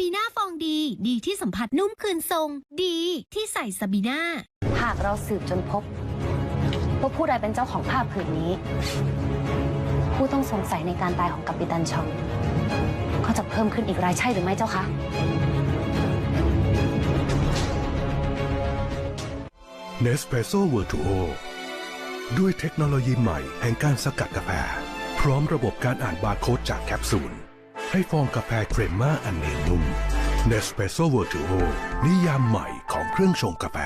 บีน่าฟองดี ดีที่สัมผัสนุ่มคืนทรง ดีที่ใส่ซาบีน่าหากเราสืบจนพบว่าผู้ใดเป็นเจ้าของผ้าผืนนี้ ผู้ต้องสงสัยในการตายของกัปตันชองก็จะเพิ่มขึ้นอีกรายใช่หรือไม่เจ้าคะเนสเปรสโซ่เวอร์ทูโอด้วยเทคโนโลยีใหม่แห่งการสกัดกาแฟ พร้อมระบบการอ่านบาร์โค้ดจากแคปซูล ให้ฟองกาแฟเครมม่าอันเนียนนุ่มเนสเปรสโซเวอร์ทูโฮนิยามใหม่ของเครื่องชงกาแฟ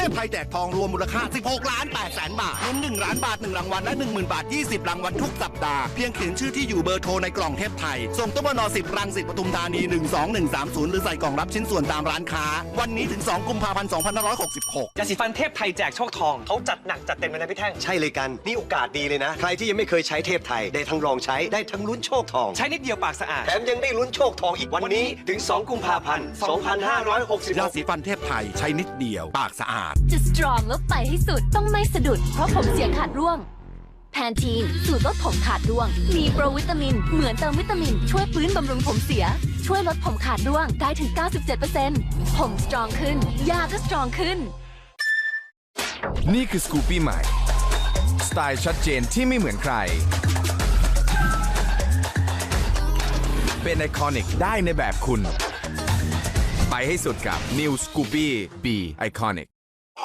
ทพไทยแจกทองรวมมูลค่า 16 ล้าน8แสนบาทลุ้น1ล้านบาท 1 รางวัลและ 10,000 บาท 20 รางวัลทุกสัปดาห์ เพียงเขียนชื่อที่อยู่เบอร์โทรในกล่องเทพไทย ส่งตู้มน10 รังสิตปทุมธานี 12130 หรือใส่กล่องรับชิ้นส่วนตามร้านค้า วันนี้ถึง 2 กุมภาพันธ์2566ยาสีฟันเทพไทยแจกโชคทองเขาจัดหนักจัดเต็มเลยนะพี่แท่งใช่เลยกันนี่โอกาสดีเลยนะ ใครที่ยังไม่เคยใช้เทพไทยได้ทั้งลองใช้ได้ทั้งลุ้นโชคทองใช้นิดเดียวปากสะอาดแถมยังได้ลุ้นโชคทองอีกวันนี้ถึง 2 กุมภาพันธ์ยา2566สีฟันเทพไทยใช้นิดเดียวปากสะอาดจะสตรองแล้วไปให้สุดต้องไม่สะดุด เพราะผมเสียขาดร่วง แพนทีนสูตรลดผมขาดร่วง มีโปรวิตามิน เหมือนเติมวิตามิน ช่วยฟื้นบำรุงผมเสีย ช่วยลดผมขาดร่วงได้ถึง 97%ผมสตรองขึ้น ยาก็สตรองขึ้น นี่คือสกูปี้ใหม่ สไตล์ชัดเจนที่ไม่เหมือนใคร เป็นไอคอนิกได้ในแบบคุณ ไปให้สุดกับ New Scoopy B Iconic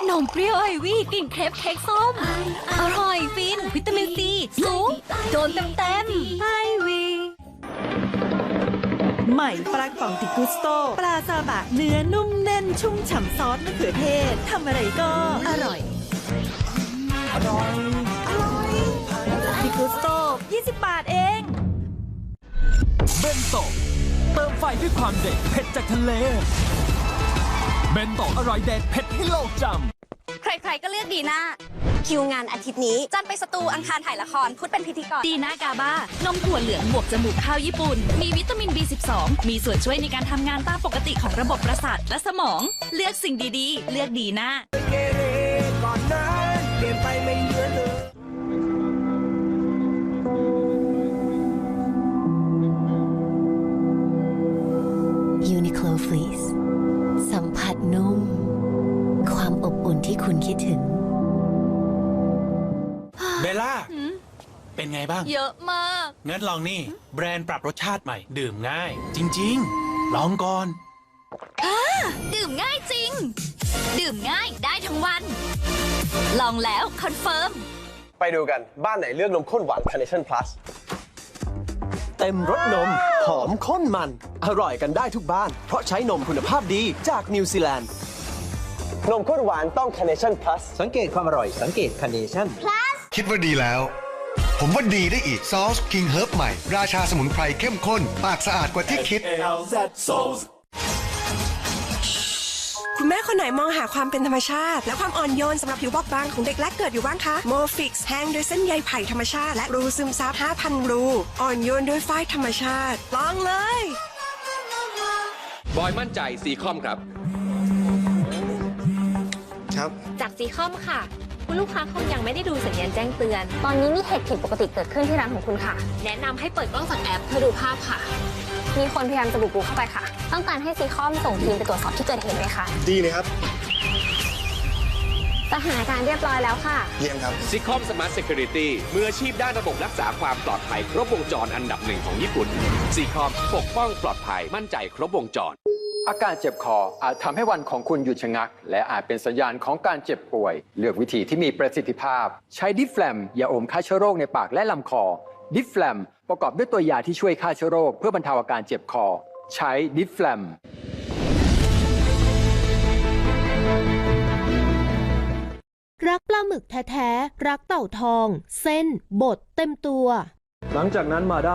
นมเปรี้ยวไอวี่กลิ่นเครปเค้กส้ม อร่อยฟิน วิตามินซีสูงโดนเต็มเต็มไอวีใหม่ปลากล่องติกุสโต ปลาซาบะเนื้อนุ่มแน่นชุ่มฉ่ำซอสมะเขือเทศทำอะไรก็อร่อย อร่อยอร่อยติกุสโต 20 บาทเองเบนโตะเติมไฟด้วยความเด็ดเผ็ดจากทะเล เบนโตะอร่อยเด็ดเผ็ดให้โลกจำ ใครๆก็เลือกดีน่าคิวงานอาทิตย์นี้ จันทร์ไปสตูอังคารถ่ายละคร พุธเป็นพิธีกร ดีน่ากาบานมถั่วเหลืองบวกจมูกข้าวญี่ปุ่น มีวิตามิน B12 มีส่วนช่วยในการทำงานตามปกติของระบบประสาทและสมอง เลือกสิ่งดีๆ เลือกดีน่า Uniqlo Fleece สั มผัสนุ่ม ความอบอุ่นที่คุณคิดถึง เบลล่า เป็นไงบ้าง เยอะมาก งั้นลองนี่ แบรนด์ปรับรสชาติใหม่ ดื่มง่าย จริง ๆ ลองก่อนดื่มง่ายจริง ดื่มง่ายได้ทั้งวัน ลองแล้วคอนเฟิร์ม ไปดูกันบ้านไหนเลือกนมข้นหวาน Carnation Plus เต็มรสนม หอมข้นมัน อร่อยกันได้ทุกบ้าน เพราะใช้นมคุณภาพดีจากนิวซีแลนด์ นมข้นหวานต้อง Carnation Plus สังเกตความอร่อยสังเกตคาเนชั่นคิดว่าดีแล้ว ผมว่าดีได้อีกซอส King Herb ใหม่ ราชาสมุนไพรเข้มข้น ปากสะอาดกว่าที่คิด คุณแม่คนไหนมองหาความเป็นธรรมชาติ และความอ่อนโยนสำหรับผิวบอบบางของเด็กแรกเกิดอยู่บ้างคะโมฟิกซ์แห้งด้วยเส้นใยไผ่ธรรมชาติ และรูซึมซับ5,000 รู อ่อนโยนด้วยฝ้ายธรรมชาติลองเลย บอยมั่นใจสีคอมครับ ครับ จากซีคอมค่ะ คุณลูกค้าคงยังไม่ได้ดูสัญญาณแจ้งเตือน ตอนนี้มีเหตุผิดปกติเกิดขึ้นที่ร้านของคุณค่ะ แนะนำให้เปิดกล้องจากแอปเพื่อดูภาพค่ะ มีคนพยายามจะบุกรุกเข้าไปค่ะ ต้องการให้ซีคอมส่งทีมไปตรวจสอบที่เกิดเหตุไหมคะดีเลยครับสถานการณ์เรียบร้อยแล้วค่ะ เยี่ยมครับซิคอมสมาร์ทเซ u r i t y มืออาชีพด้านระบบรักษาความปลอดภัย ครบวงจรอันดับหนึ่งของญี่ปุ่นซีคอมปกป้องปลอดภัยมั่นใจครบวงจร อาการเจ็บคออาจทำให้วันของคุณหยุดชะงัก และอาจเป็นสัญญาณของการเจ็บป่วย เลือกวิธีที่มีประสิทธิภาพ ใช้ดิฟแฟลมยาอมฆ่าเชื้อโรคในปากและลำคอ ดิฟแฟลมประกอบด้วยตัวยาที่ช่วยฆ่าเชื้อโรคเพื่อบรรเทาอาการเจ็บคอ ใช้ดิฟแฟลมรักปลาหมึกแท้ๆ รักเต่าทอง เส้น บด เต็มตัว หลังจากนั้นมาได้